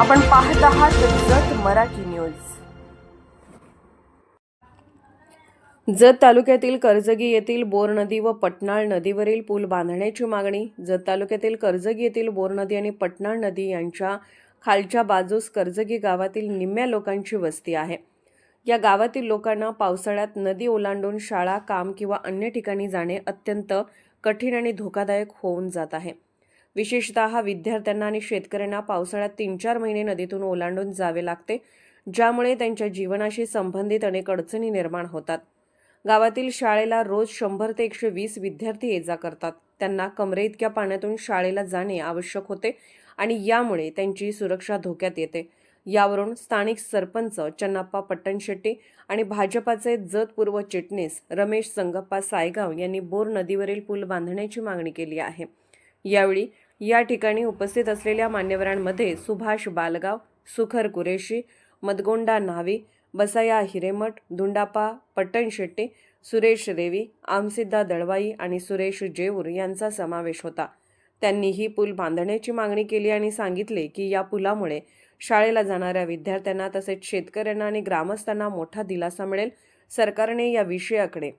आपण पाहत आहात जत मराठी न्यूज. जत तालुक्यातील कर्जगी येथील बोर नदी व पटनाळ नदीवरील पूल बांधण्याची मागणी जत तालुक्यातील कर्जगी येथील बोर नदी आणि पटनाळ नदी यांच्या खालच्या बाजूस कर्जगी गावातील निम्म्या लोकांची वस्ती आहे. या गावातील लोकांना पावसाळ्यात नदी ओलांडून शाळा काम किंवा अन्य ठिकाणी जाणे अत्यंत कठीण आणि धोकादायक होऊन जात आहे. विशेषतः विद्यार्थ्यांना आणि शेतकऱ्यांना पावसाळ्यात तीन चार महिने नदीतून ओलांडून जावे लागते ज्यामुळे त्यांच्या जीवनाशी संबंधित अनेक अडचणी निर्माण होतात. गावातील शाळेला रोज शंभर ते एकशे वीस विद्यार्थी ये जा करतात. त्यांना कमरे इतक्या पाण्यातून शाळेला जाणे आवश्यक होते आणि यामुळे त्यांची सुरक्षा धोक्यात येते. यावरून स्थानिक सरपंच चन्नाप्पा पट्टणशेट्टी आणि भाजपाचे जतपूर्व चिटणीस रमेश संगप्पा सायगाव यांनी बोर नदीवरील पूल बांधण्याची मागणी केली आहे. यावेळी या ठिकाणी उपस्थित असलेल्या मान्यवरांमध्ये सुभाष बालगाव सुखर कुरेशी मदगोंडा न्हावी बसाया हिरेमठ धुंडापा पट्टणशेट्टी सुरेश रेवी आमसिद्धा दळवाई आणि सुरेश जेऊर यांचा समावेश होता. त्यांनी ही पूल बांधण्याची मागणी केली आणि सांगितले की या पुलामुळे शाळेला जाणाऱ्या विद्यार्थ्यांना तसेच शेतकऱ्यांना आणि ग्रामस्थांना मोठा दिलासा मिळेल. सरकारने या विषयाकडे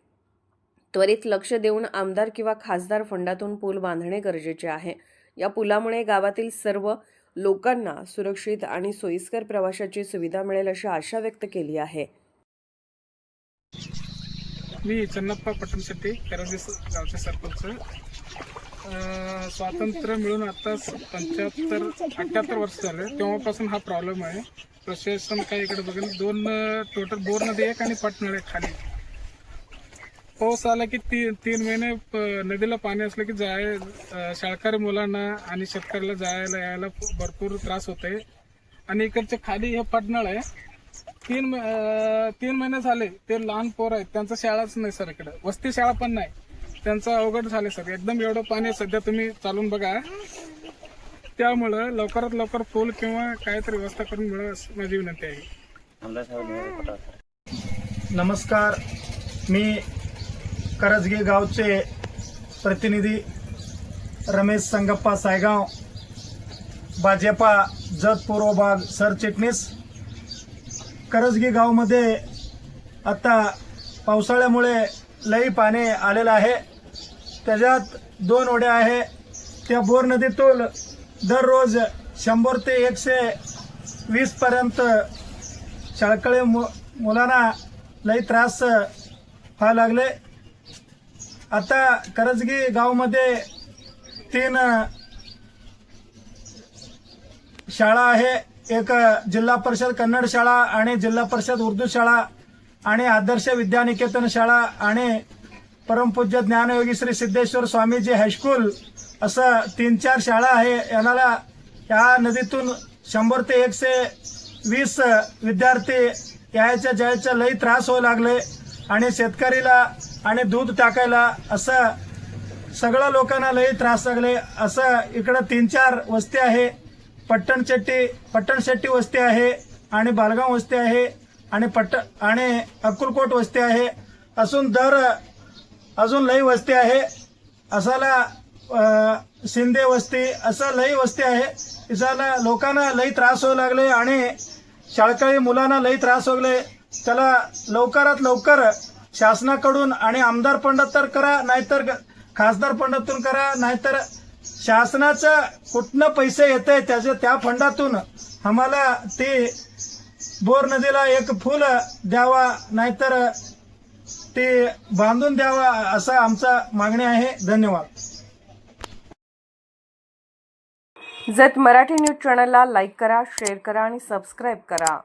त्वरित लक्ष देऊन आमदार किंवा खासदार फंडातून पूल बांधणे गरजेचे आहे. या पुलामुळे गावातील सर्व लोकांना सुरक्षित आणि सोयीस्कर प्रवाशाची सुविधा मिळेल अशी आशा व्यक्त केली आहे. मी चन्नप्पा पटणशेट्टी करवली गावचे सरपंच. स्वातंत्र्य मिळून आता पंच्याहत्तर अठ्याहत्तर वर्ष झाले. तेव्हापासून हा प्रॉब्लेम आहे. प्रशासन काय इकडे बघेल? दोन टोटल बोर नदी एक आणि पटनळ एक खाली. पाऊस आला की तीन तीन महिने प- नदीला पाणी असलं की जाय शाळकरी मुलांना आणि शेतकऱ्याला जायला यायला भरपूर त्रास होते आणि इकडच्या खाली हे पटनळ आहे. तीन तीन महिने झाले ते लहान पोर आहेत. त्यांचं शाळाच नाही सर इकडे. वस्ती शाळा पण नाही. त्यांचं अवघड झाले सर. एकदम एवढं पाणी आहे सध्या तुम्ही चालून बघा. त्यामुळं लवकरात लवकर पूल किंवा काहीतरी व्यवस्था करून मिळावं अशी माझी विनंती आहे. नमस्कार. मी करजगे गावचे प्रतिनिधी रमेश संगप्पा सायगाव भाजपा जत पूर्व भाग सरचिटणीस करजगी गावमध्ये आता पावसाळ्यामुळे लई पाणी आलेलं आहे. त्याच्यात दोन ओढ्या आहे. त्या बोर नदीतून दररोज शंभर ते एकशे वीसपर्यंत शाळकळे मु मुलांना लई त्रास व्हायला लागले. आता करजगी गावमध्ये तीन शाळा आहे. एक जिल्हा परिषद कन्नड शाळा आणि जिल्हा परिषद उर्दू शाळा आणि आदर्श विद्यानिकेतन शाळा आणि परमपूज्य ज्ञानयोगी श्री सिद्धेश्वर स्वामीजी हायस्कूल असं तीन चार शाळा आहे. याला या नदीतून शंभर ते एकशे वीस विद्यार्थी यायच्या जायच्या लई त्रास होऊ लागले. आणि शेतकरीला आणि दूध टाकायला असं सगळं लोकांना लई त्रास लागले. असं इकडं तीन चार वस्ती आहे. पट्टणशेट्टी पट्टणशेट्टी वस्ती आहे आणि बालगाव वस्ती आहे आणि पट्ट आणि अक्कलकोट वस्ती आहे. असून दर अजून लई वस्ती आहे. असाला शिंदे वस्ती असं लई वस्ती आहे. इसाला लोकांना लई त्रास होऊ लागले आणि शाळकरी मुलांना लई त्रास होऊ लागले. त्याला लवकरात लवकर शासनाकडून आणि आमदार फंडात तर करा नाहीतर खासदार फंडातून करा नाहीतर शासनाचं कुठनं पैसे येत आहे त्याच्या त्या फंडातून आम्हाला ते बोर नदीला एक फुल द्यावा नाहीतर ते बांधून द्यावा असा आमचा मागणी आहे. धन्यवाद. जत मराठी न्यूज चॅनलला लाईक करा शेअर करा आणि सबस्क्राईब करा.